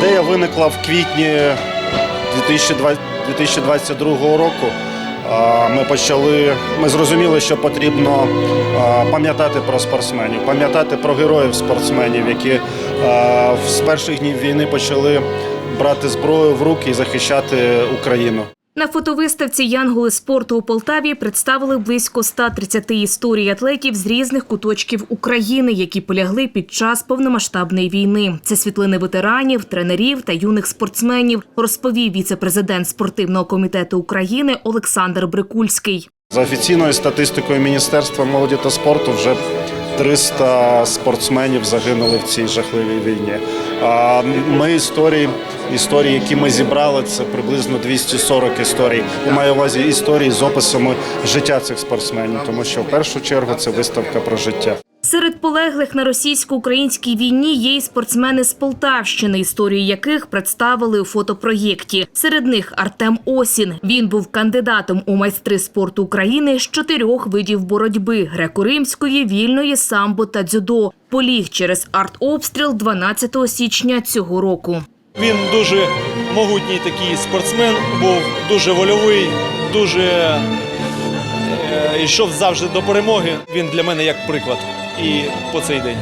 Ідея виникла в квітні 2020 2022 року. Ми почали, ми зрозуміли, що потрібно пам'ятати про спортсменів, пам'ятати про героїв спортсменів, які з перших днів війни почали брати зброю в руки і захищати Україну. На фотовиставці Янголи спорту у Полтаві представили близько 130 історій атлетів з різних куточків України, які полягли під час повномасштабної війни. Це світлини ветеранів, тренерів та юних спортсменів, розповів віце-президент спортивного комітету України Олександр Брикульський. За офіційною статистикою Міністерства молоді та спорту вже 300 спортсменів загинули в цій жахливій війні. А ми історії, історії, які ми зібрали, це приблизно 240 історій. Я маю увазі історії з описами життя цих спортсменів, тому що в першу чергу це виставка про життя. Серед полеглих на російсько-українській війні є й спортсмени з Полтавщини, історії яких представили у фотопроєкті. Серед них Артем Осін. Він був кандидатом у майстри спорту України з чотирьох видів боротьби: греко-римської, вільної, самбо та дзюдо. Поліг через артобстріл 12 січня цього року. Він дуже могутній такий спортсмен, був дуже вольовий, дуже е, йшов завжди до перемоги. Він для мене як приклад і по цей день.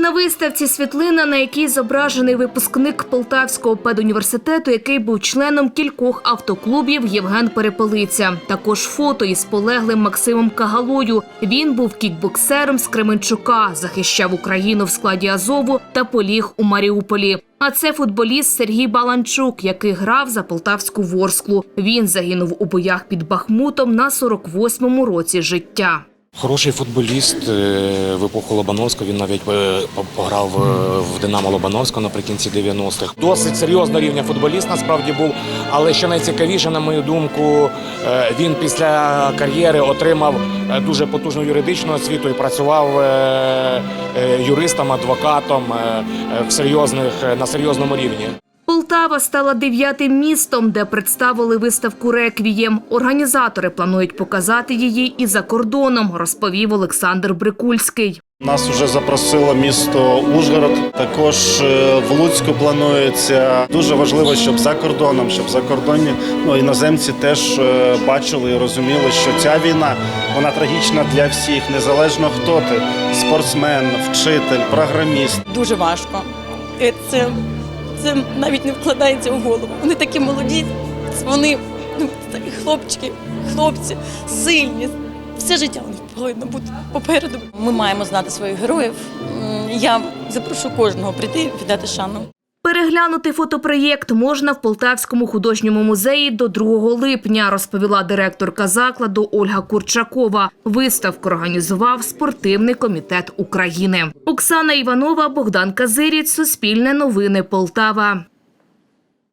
На виставці світлина, на якій зображений випускник Полтавського педуніверситету, який був членом кількох автоклубів Євген Перепелиця. Також фото із полеглим Максимом Кагалою. Він був кікбоксером з Кременчука, захищав Україну в складі Азову та поліг у Маріуполі. А це футболіст Сергій Баланчук, який грав за полтавську ворсклу. Він загинув у боях під Бахмутом на 48-му році життя. Хороший футболіст е, в епоху Лобановського. Він навіть е, пограв е, в Динамо Лобановського наприкінці 90-х. Досить серйозного рівня футболіст насправді був. Але що найцікавіше, на мою думку, він після кар'єри отримав дуже потужну юридичну освіту і працював юристом, адвокатом в серйозних на серйозному рівні. Полтава стала дев'ятим містом, де представили виставку Реквієм. Організатори планують показати її і за кордоном, розповів Олександр Брикульський. Нас вже запросило місто Ужгород. Також е, в Луцьку планується. Дуже важливо, щоб за кордоном, щоб закордонні ну, іноземці теж е, бачили і розуміли, що ця війна вона трагічна для всіх, незалежно хто ти спортсмен, вчитель, програміст. дуже важко. Це, це навіть не вкладається в голову. Вони такі молоді, вони ну, хлопчики, хлопці, сильні. Все життя вони повинно бути попереду. Ми маємо знати своїх героїв. Я запрошу кожного прийти віддати шану. Переглянути фотопроєкт можна в Полтавському художньому музеї до 2 липня, розповіла директорка закладу Ольга Курчакова. Виставку організував спортивний комітет України. Оксана Іванова, Богдан Казиріць, Суспільне новини Полтава.